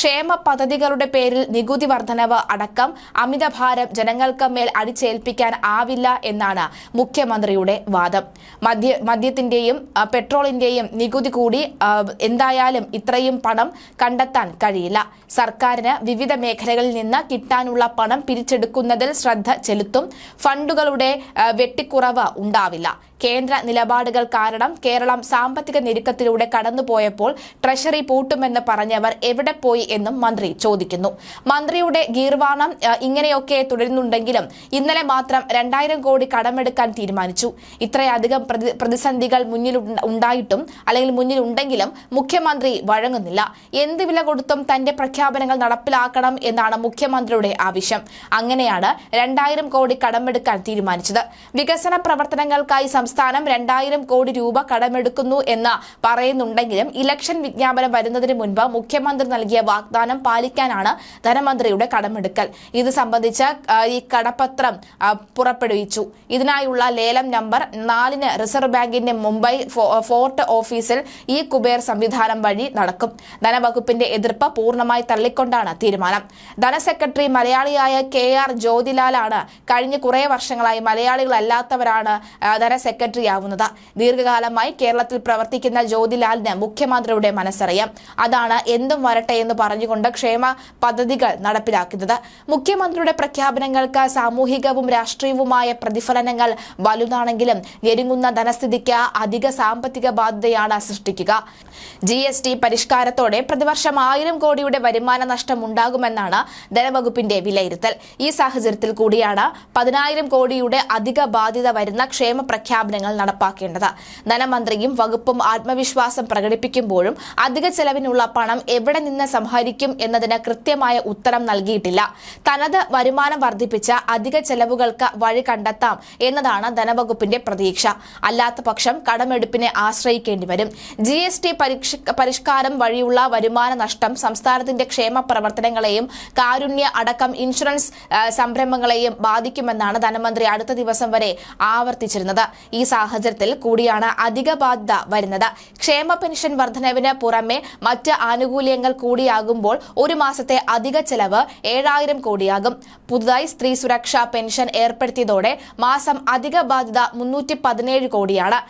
ക്ഷേമ പദ്ധതികളുടെ പേരിൽ നികുതി വർധനവ് അടക്കം അമിതഭാരം ജനങ്ങൾക്ക് മേൽ അടിച്ചേൽപ്പിക്കാൻ ആവില്ല എന്നാണ് മുഖ്യമന്ത്രിയുടെ വാദം. മദ്യ മദ്യത്തിന്റെയും പെട്രോളിന്റെയും നികുതി കൂടി എന്തായാലും ഇത്രയും പണം കണ്ടെത്താൻ കഴിയില്ല. സർക്കാരിന് വിവിധ മേഖലകളിൽ നിന്ന് കിട്ടാനുള്ള പണം പിരിച്ചെടുക്കുന്നതിൽ ശ്രദ്ധ ചെലുത്തും ഫണ്ടുകളുടെ വെട്ടിക്കുറവ് ഉണ്ടാവില്ല. കേന്ദ്ര നിലപാടുകൾ കാരണം കേരളം സാമ്പത്തിക ഞെരുക്കത്തിലൂടെ കടന്നുപോയപ്പോൾ ട്രഷറി പൂട്ടുമെന്ന് പറഞ്ഞവർ എവിടെ പോയി എന്നും മന്ത്രി ചോദിക്കുന്നു. മന്ത്രിയുടെ ഗീർവാണം ഇങ്ങനെയൊക്കെ തുടരുന്നുണ്ടെങ്കിലും ഇന്നലെ മാത്രം രണ്ടായിരം കോടി കടമെടുക്കാൻ തീരുമാനിച്ചു. ഇത്രയധികം പ്രതിസന്ധികൾ മുന്നിൽ ഉണ്ടായിട്ടും അല്ലെങ്കിൽ മുന്നിലുണ്ടെങ്കിലും മുഖ്യമന്ത്രി വഴങ്ങുന്നില്ല. എന്ത് വില കൊടുത്തും തന്റെ പ്രഖ്യാപനങ്ങൾ നടപ്പിലാക്കണം എന്നാണ് മുഖ്യമന്ത്രിയുടെ ആവശ്യം. അങ്ങനെയാണ് രണ്ടായിരം കോടി കടമെടുക്കാൻ തീരുമാനിച്ചത്. വികസന പ്രവർത്തനങ്ങൾക്കായി രണ്ടായിരം കോടി രൂപ കടമെടുക്കുന്നു എന്ന് പറയുന്നുണ്ടെങ്കിലും ഇലക്ഷൻ വിജ്ഞാപനം വരുന്നതിന് മുൻപ് മുഖ്യമന്ത്രി നൽകിയ വാഗ്ദാനം പാലിക്കാനാണ് ധനമന്ത്രിയുടെ കടമെടുക്കൽ. ഇത് സംബന്ധിച്ച് ഈ കടപത്രം പുറപ്പെടുവിച്ചു. ഇതിനായുള്ള ലേലം നമ്പർ നാലിന് റിസർവ് ബാങ്കിന്റെ മുംബൈ ഫോർട്ട് ഓഫീസിൽ ഈ കുബേർ സംവിധാനം വഴി നടക്കും. ധനവകുപ്പിന്റെ എതിർപ്പ് പൂർണമായി തള്ളിക്കൊണ്ടാണ് തീരുമാനം. ധനസെക്രട്ടറി മലയാളിയായ കെ ആർ ജ്യോതിലാലാണ് കഴിഞ്ഞ കുറേ വർഷങ്ങളായി മലയാളികളല്ലാത്തവരാണ് ധനസെക്രട്ടറി ആവുന്നത് ദീർഘകാലമായി കേരളത്തിൽ പ്രവർത്തിക്കുന്ന ജ്യോതിലാലിന് മുഖ്യമന്ത്രിയുടെ മനസ്സറിയാം. അതാണ് എന്തും വരട്ടെ എന്ന് പറഞ്ഞുകൊണ്ട് ക്ഷേമ പദ്ധതികൾ നടപ്പിലാക്കുന്നത്. മുഖ്യമന്ത്രിയുടെ പ്രഖ്യാപനങ്ങൾക്ക് സാമൂഹികവും രാഷ്ട്രീയവുമായ പ്രതിഫലനങ്ങൾ വലുതാണെങ്കിലും ഞെരുങ്ങുന്ന ധനസ്ഥിതിക്ക് അധിക സാമ്പത്തിക ബാധ്യതയാണ് സൃഷ്ടിക്കുക. ജി എസ് ടി പരിഷ്കാരത്തോടെ പ്രതിവർഷം ആയിരം കോടിയുടെ വരുമാന നഷ്ടം ഉണ്ടാകുമെന്നാണ് ധനവകുപ്പിന്റെ വിലയിരുത്തൽ. ഈ സാഹചര്യത്തിൽ കൂടിയാണ് പതിനായിരം കോടിയുടെ അധിക ബാധ്യത വരുന്ന ക്ഷേമ പ്രഖ്യാപനങ്ങൾ നടപ്പാക്കേണ്ടത്. ധനമന്ത്രിയും വകുപ്പും ആത്മവിശ്വാസം പ്രകടിപ്പിക്കുമ്പോഴും അധിക ചെലവിനുള്ള പണം എവിടെ നിന്ന് സംഹരിക്കും എന്നതിന് കൃത്യമായ ഉത്തരം നൽകിയിട്ടില്ല. തനത് വരുമാനം വർദ്ധിപ്പിച്ച അധിക ചെലവുകൾക്ക് വഴി കണ്ടെത്താം എന്നതാണ് ധനവകുപ്പിന്റെ പ്രതീക്ഷ. അല്ലാത്ത പക്ഷം കടമെടുപ്പിനെ ആശ്രയിക്കേണ്ടി വരും. ജി എസ് ടി പരിഷ്കാരം വഴിയുള്ള വരുമാന നഷ്ടം സംസ്ഥാനത്തിന്റെ ക്ഷേമ പ്രവർത്തനങ്ങളെയും കാരുണ്യ അടക്കം ഇൻഷുറൻസ് സംരംഭങ്ങളെയും ബാധിക്കുമെന്നാണ് ധനമന്ത്രി അടുത്ത ദിവസം വരെ ആവർത്തിച്ചിരുന്നത്. ഈ സാഹചര്യത്തിൽ കൂടിയാണ് അധിക ബാധ്യത വരുന്നത്. ക്ഷേമ പെൻഷൻ വർധനവിന് പുറമെ മറ്റ് ആനുകൂല്യങ്ങൾ കൂടിയാകുമ്പോൾ ഒരു മാസത്തെ അധിക ചെലവ് ഏഴായിരം കോടിയാകും. പുതുതായി സ്ത്രീ സുരക്ഷാ പെൻഷൻ ഏർപ്പെടുത്തിയതോടെ മാസം അധിക ബാധ്യത മുന്നൂറ്റി പതിനേഴ് കോടിയാണ്.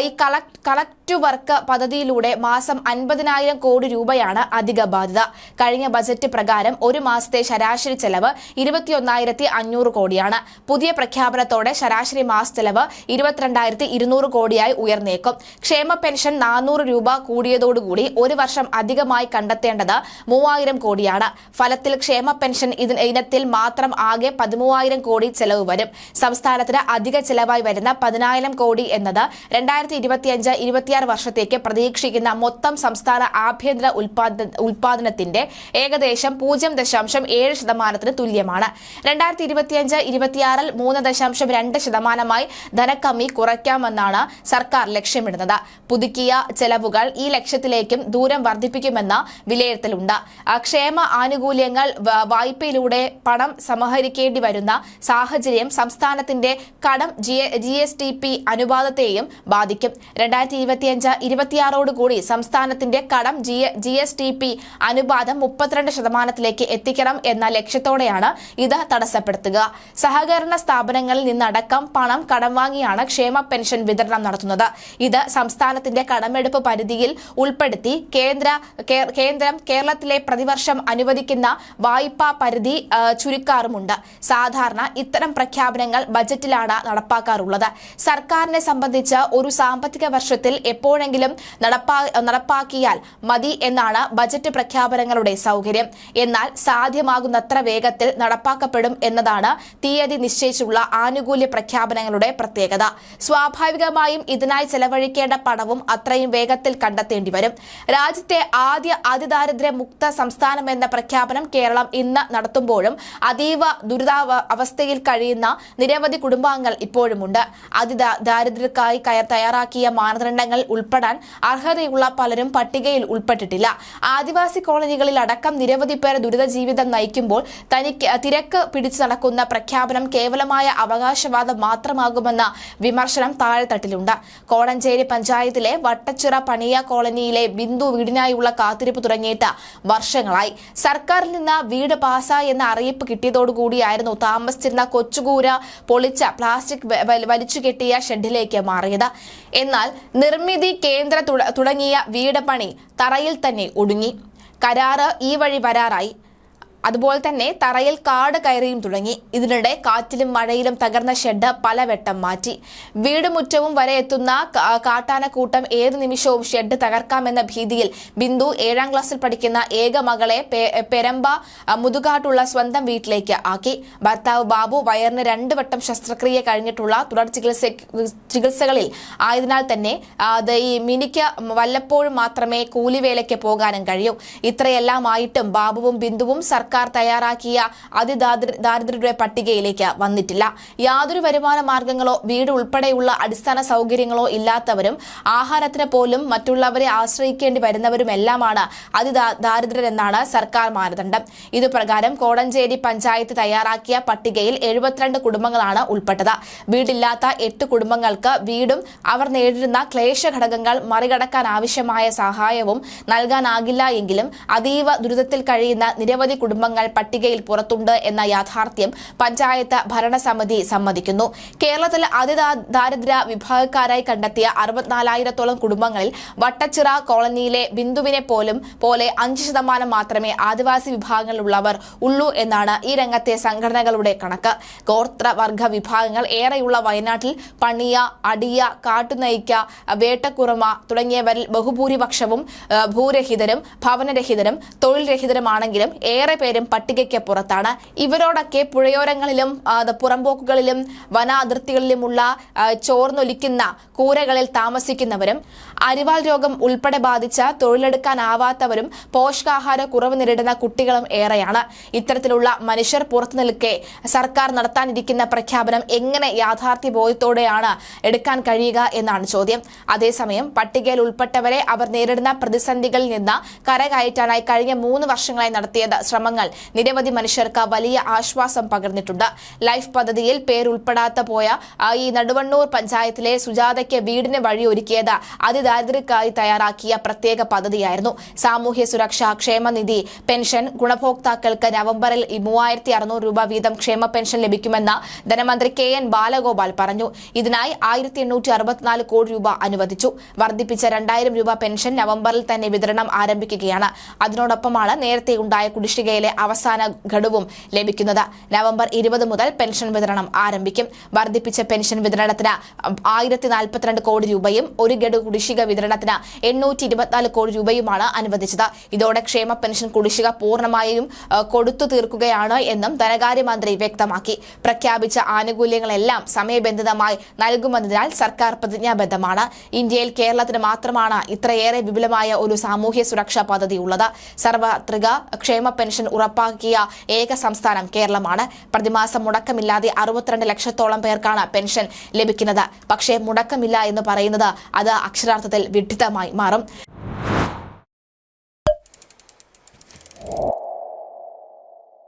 ഈ കളക്ട് വർക്ക് പദ്ധതിയിലൂടെ മാസം അൻപതിനായിരം കോടി രൂപയാണ് അധിക ബാധ്യത. കഴിഞ്ഞ ബജറ്റ് പ്രകാരം ഒരു മാസത്തെ ശരാശരി ചെലവ് ഇരുപത്തിയൊന്നായിരത്തി അഞ്ഞൂറ് കോടിയാണ്. പുതിയ പ്രഖ്യാപനത്തോടെ ശരാശരി മാസ ചെലവ് ഇരുപത്തിരണ്ടായിരത്തി ഇരുന്നൂറ് കോടിയായി ഉയർന്നേക്കും. ക്ഷേമ പെൻഷൻ നാനൂറ് രൂപ കൂടിയതോടുകൂടി ഒരു വർഷം അധികമായി കണ്ടെത്തേണ്ടത് മൂവായിരം കോടിയാണ്. ഫലത്തിൽ ക്ഷേമ പെൻഷൻ ഇതിനത്തിൽ മാത്രം ആകെ പതിമൂവായിരം കോടി ചെലവ് വരും. സംസ്ഥാനത്തിന് അധിക ചെലവായി വരുന്ന പതിനായിരം കോടി എന്നത് രണ്ടായിരത്തി ഇരുപത്തിയഞ്ച് ഇരുപത്തിയാറ് വർഷത്തേക്ക് പ്രതീക്ഷിക്കുന്ന മൊത്തം സംസ്ഥാന ആഭ്യന്തര ഉൽപാദന ഉൽപാദനത്തിന്റെ ഏകദേശം പൂജ്യം ദശാംശം ഏഴ് ശതമാനത്തിന് തുല്യമാണ്. രണ്ടായിരത്തി ഇരുപത്തിയഞ്ച് ഇരുപത്തിയാറിൽ മൂന്ന് ദശാംശം രണ്ട് ശതമാനമായി ധനക്കമ്മി കുറയ്ക്കാമെന്നാണ് സർക്കാർ ലക്ഷ്യമിടുന്നത്. പുതുക്കിയ ചെലവുകൾ ഈ ലക്ഷ്യത്തിലേക്കും ദൂരം വർദ്ധിപ്പിക്കുമെന്ന വിലയിരുത്തലുണ്ട്. ക്ഷേമ ആനുകൂല്യങ്ങൾ വായ്പയിലൂടെ പണം സമാഹരിക്കേണ്ടി വരുന്ന സാഹചര്യം സംസ്ഥാനത്തിന്റെ കടം ജി എസ് ടി പി അനുപാതത്തെയും ബാധിക്കും. രണ്ടായിരത്തി ഇരുപത്തിയഞ്ച് ഇരുപത്തിയാറോടുകൂടി സംസ്ഥാനത്തിന്റെ കടം ജി എസ് ടി പി അനുപാതം മുപ്പത്തിരണ്ട് ശതമാനത്തിലേക്ക് എത്തിക്കണം എന്ന ലക്ഷ്യത്തോടെയാണ് ഇത് തടസ്സപ്പെടുത്തുക. സഹകരണ സ്ഥാപനങ്ങളിൽ നിന്നടക്കം പണം കടം വാങ്ങിയാണ് ക്ഷേമ പെൻഷൻ വിതരണം നടത്തുന്നത്. ഇത് സംസ്ഥാനത്തിന്റെ കടമെടുപ്പ് പരിധിയിൽ ഉൾപ്പെടുത്തി കേന്ദ്ര കേന്ദ്രം കേരളത്തിലെ പ്രതിവർഷം അനുവദിക്കുന്ന വായ്പാ പരിധി ചുരുക്കാറുമുണ്ട്. സാധാരണ ഇത്തരം പ്രഖ്യാപനങ്ങൾ ബജറ്റിലാണ് നടപ്പാക്കാറുള്ളത്. സർക്കാരിനെ സംബന്ധിച്ച് ഒരു സാമ്പത്തിക വർഷത്തിൽ എപ്പോഴെങ്കിലും നടപ്പാ നടപ്പാക്കിയാൽ മതി എന്നാണ് ബജറ്റ് പ്രഖ്യാപനങ്ങളുടെ സൗകര്യം. എന്നാൽ സാധ്യമാകുന്നത്ര വേഗത്തിൽ നടപ്പാക്കപ്പെടും എന്നതാണ് തീയതി നിശ്ചയിച്ചുള്ള ആനുകൂല്യ പ്രഖ്യാപനങ്ങളുടെ പ്രത്യേകത. സ്വാഭാവികമായും ഇതിനായി ചെലവഴിക്കേണ്ട പണവും അത്രയും വേഗത്തിൽ കണ്ടെത്തേണ്ടി വരും. രാജ്യത്തെ ആദ്യ അതിദാരിദ്ര്യ മുക്ത സംസ്ഥാനം എന്ന പ്രഖ്യാപനം കേരളം ഇന്ന് നടത്തുമ്പോഴും അതീവ ദുരിതാവസ്ഥയിൽ കഴിയുന്ന നിരവധി കുടുംബാംഗങ്ങൾ ഇപ്പോഴുമുണ്ട്. അതിദാരിദ്ര്യക്കായി കയ- തയ്യാറാക്കിയ മാനദണ്ഡങ്ങൾ ഉൾപ്പെടാൻ അർഹതയുള്ള പലരും പട്ടികയിൽ ഉൾപ്പെട്ടിട്ടില്ല. ആദിവാസി കോളനികളിൽ അടക്കം നിരവധി പേർ ദുരിത ജീവിതം നയിക്കുമ്പോൾ തനിക്ക് തിരക്ക് പിടിച്ചു നടക്കുന്ന പ്രഖ്യാപനം കേവലമായ അവകാശവാദം മാത്രമാകുമെന്ന വിമർശനം വിമർശനം താഴെത്തട്ടിലുണ്ട്. കോടഞ്ചേരി പഞ്ചായത്തിലെ വട്ടച്ചിറ പണിയ കോളനിയിലെ ബിന്ദു വീടിനായുള്ള കാത്തിരിപ്പ് തുടങ്ങിയിട്ട് വർഷങ്ങളായി. സർക്കാരിൽ നിന്ന് വീട് പാസ്സായി എന്ന അറിയിപ്പ് കിട്ടിയതോടുകൂടിയായിരുന്നു താമസിച്ചിരുന്ന കൊച്ചുകൂര പൊളിച്ച പ്ലാസ്റ്റിക് വലിച്ചു കെട്ടിയ ഷെഡിലേക്ക് മാറിയത്. എന്നാൽ നിർമ്മിതി കേന്ദ്ര തുടങ്ങിയ വീട് പണി തറയിൽ തന്നെ ഒടുങ്ങി. കരാറ് ഈ വഴി വരാറായി. അതുപോലെ തന്നെ തറയിൽ കാട് കയറിയും തുടങ്ങി. ഇതിനിടെ കാറ്റിലും മഴയിലും തകർന്ന ഷെഡ് പലവട്ടം മാറ്റി. വീട് മുറ്റവും വരെ എത്തുന്ന കാട്ടാനക്കൂട്ടം ഏത് നിമിഷവും ഷെഡ് തകർക്കാമെന്ന ഭീതിയിൽ ബിന്ദു ഏഴാം ക്ലാസ്സിൽ പഠിക്കുന്ന ഏക മകളെ പെരമ്പ മുതുകാട്ടുള്ള സ്വന്തം വീട്ടിലേക്ക് ആക്കി. ഭർത്താവ് ബാബു വയറിന് രണ്ടു വട്ടം ശസ്ത്രക്രിയ കഴിഞ്ഞിട്ടുള്ള തുടർ ചികിത്സ ചികിത്സകളിൽ ആയതിനാൽ തന്നെ ഈ മിനിക്ക് വല്ലപ്പോഴും മാത്രമേ കൂലിവേലയ്ക്ക് പോകാനും കഴിയൂ. ഇത്രയെല്ലാം ആയിട്ടും ബാബുവും ബിന്ദുവും സർക്കാർ തയ്യാറാക്കിയ അതിദാരിദ്ര ദാരിദ്ര്യരുടെ പട്ടികയിലേക്ക് വന്നിട്ടില്ല. യാതൊരു വരുമാന മാർഗങ്ങളോ വീട് ഉൾപ്പെടെയുള്ള അടിസ്ഥാന സൗകര്യങ്ങളോ ഇല്ലാത്തവരും ആഹാരത്തിന് പോലും മറ്റുള്ളവരെ ആശ്രയിക്കേണ്ടി വരുന്നവരുമെല്ലാമാണ് അതിദാരിദ്ര്യരെന്നാണ് സർക്കാർ മാനദണ്ഡം. ഇതുപ്രകാരം കോടഞ്ചേരി പഞ്ചായത്ത് തയ്യാറാക്കിയ പട്ടികയിൽ എഴുപത്തിരണ്ട് കുടുംബങ്ങളാണ് ഉൾപ്പെട്ടത്. വീടില്ലാത്ത എട്ട് കുടുംബങ്ങൾക്ക് വീടും അവർ നേരിടുന്ന ക്ലേശ ഘടകങ്ങൾ മറികടക്കാൻ ആവശ്യമായ സഹായവും നൽകാനാകില്ല എങ്കിലും അതീവ ദുരിതത്തിൽ കഴിയുന്ന നിരവധി കുടുംബങ്ങൾ പട്ടികയിൽ പുറത്തുണ്ട് എന്ന യാഥാർത്ഥ്യം പഞ്ചായത്ത് ഭരണസമിതി സമ്മതിക്കുന്നു. കേരളത്തിൽ അതിദാരിദ്ര വിഭാഗക്കാരായി കണ്ടെത്തിയ അറുപത്തിനാലായിരത്തോളം കുടുംബങ്ങളിൽ വട്ടച്ചിറ കോളനിയിലെ ബിന്ദുവിനെ പോലും പോലെ അഞ്ച് ശതമാനം മാത്രമേ ആദിവാസി വിഭാഗങ്ങളിലുള്ളവർ ഉള്ളൂ എന്നാണ് ഈ രംഗത്തെ സംഘടനകളുടെ കണക്ക്. ഗോത്രവർഗ വിഭാഗങ്ങൾ ഏറെയുള്ള വയനാട്ടിൽ പണിയ അടിയ കാട്ടുനയിക്ക വേട്ടക്കുറമ തുടങ്ങിയവരിൽ ബഹുഭൂരിപക്ഷവും ഭൂരഹിതരും ഭവനരഹിതരും തൊഴിൽ രഹിതരുമാണെങ്കിലും ഏറെ പട്ടികയ്ക്ക് പുറത്താണ്. ഇവരോടൊക്കെ പുഴയോരങ്ങളിലും പുറംപോക്കുകളിലും വന അതിർത്തികളിലുമുള്ള ചോർന്നൊലിക്കുന്ന കൂരകളിൽ താമസിക്കുന്നവരും അരിവാൾ രോഗം ഉൾപ്പെടെ ബാധിച്ച തൊഴിലെടുക്കാനാവാത്തവരും പോഷകാഹാര കുറവ് നേരിടുന്ന കുട്ടികളും ഏറെയാണ്. ഇത്തരത്തിലുള്ള മനുഷ്യർ പുറത്തു നിൽക്കെ സർക്കാർ നടത്താനിരിക്കുന്ന പ്രഖ്യാപനം എങ്ങനെ യാഥാർത്ഥ്യ ബോധത്തോടെയാണ് എടുക്കാൻ കഴിയുക എന്നാണ് ചോദ്യം. അതേസമയം പട്ടികയിൽ ഉൾപ്പെട്ടവരെ അവർ നേരിടുന്ന പ്രതിസന്ധികളിൽ നിന്ന് കരകയറ്റാനായി കഴിഞ്ഞ മൂന്ന് വർഷങ്ങളായി നടത്തിയ ശ്രമങ്ങൾ നിരവധി മനുഷ്യർക്ക് വലിയ ആശ്വാസം പകർന്നിട്ടുണ്ട്. ലൈഫ് പദ്ധതിയിൽ പേരുൾപ്പെടാത്ത പോയ ഈ നടുവണ്ണൂർ പഞ്ചായത്തിലെ സുജാതയ്ക്ക് വീടിന് വഴിയൊരുക്കിയത് അതിദാരിദ്ര്യക്കായി തയ്യാറാക്കിയ പ്രത്യേക പദ്ധതിയായിരുന്നു. സാമൂഹ്യ സുരക്ഷാ ക്ഷേമനിധി പെൻഷൻ ഗുണഭോക്താക്കൾക്ക് നവംബറിൽ മൂവായിരത്തി അറുന്നൂറ് രൂപ വീതം ക്ഷേമ പെൻഷൻ ലഭിക്കുമെന്ന് ധനമന്ത്രി കെ എൻ ബാലഗോപാൽ പറഞ്ഞു. ഇതിനായി ആയിരത്തി എണ്ണൂറ്റി അറുപത്തിനാല് കോടി രൂപ അനുവദിച്ചു. വർദ്ധിപ്പിച്ച രണ്ടായിരം രൂപ പെൻഷൻ നവംബറിൽ തന്നെ വിതരണം ആരംഭിക്കുകയാണ്. അതിനോടൊപ്പമാണ് നേരത്തെ ഉണ്ടായ കുടിശ്ശികയിലെ അവസാന ഘടുവും ലഭിക്കുന്നത്. നവംബർ ഇരുപത് മുതൽ പെൻഷൻ വിതരണം ആരംഭിക്കും. വർദ്ധിപ്പിച്ച പെൻഷൻ വിതരണത്തിന് ആയിരത്തി നാൽപ്പത്തിരണ്ട് കോടി രൂപയും ഒരു ഗഡു കുടിശ്ശിക വിതരണത്തിന് എണ്ണൂറ്റി ഇരുപത്തിനാല് കോടി രൂപയുമാണ് അനുവദിച്ചത്. ഇതോടെ ക്ഷേമ പെൻഷൻ കുടിശ്ശിക പൂർണമായും കൊടുത്തു തീർക്കുകയാണ് എന്നും ധനകാര്യമന്ത്രി വ്യക്തമാക്കി. പ്രഖ്യാപിച്ച ആനുകൂല്യങ്ങളെല്ലാം സമയബന്ധിതമായി നൽകുമെന്നതിനാൽ സർക്കാർ പ്രതിജ്ഞാബദ്ധമാണ്. ഇന്ത്യയിൽ കേരളത്തിന് മാത്രമാണ് ഇത്രയേറെ വിപുലമായ ഒരു സാമൂഹ്യ സുരക്ഷാ പദ്ധതി ഉള്ളത് സർവത്രിക ക്ഷേമ പെൻഷൻ ഉറപ്പാക്കിയ ഏക സംസ്ഥാനം കേരളമാണ്. പ്രതിമാസം മുടക്കമില്ലാതെ അറുപത്തിരണ്ട് ലക്ഷത്തോളം പേർക്കാണ് പെൻഷൻ ലഭിക്കുന്നത്. പക്ഷേ മുടക്കമില്ല എന്ന് പറയുന്നത് അത് അക്ഷരാർത്ഥത്തിൽ വിഡിത്തമായി മാറും.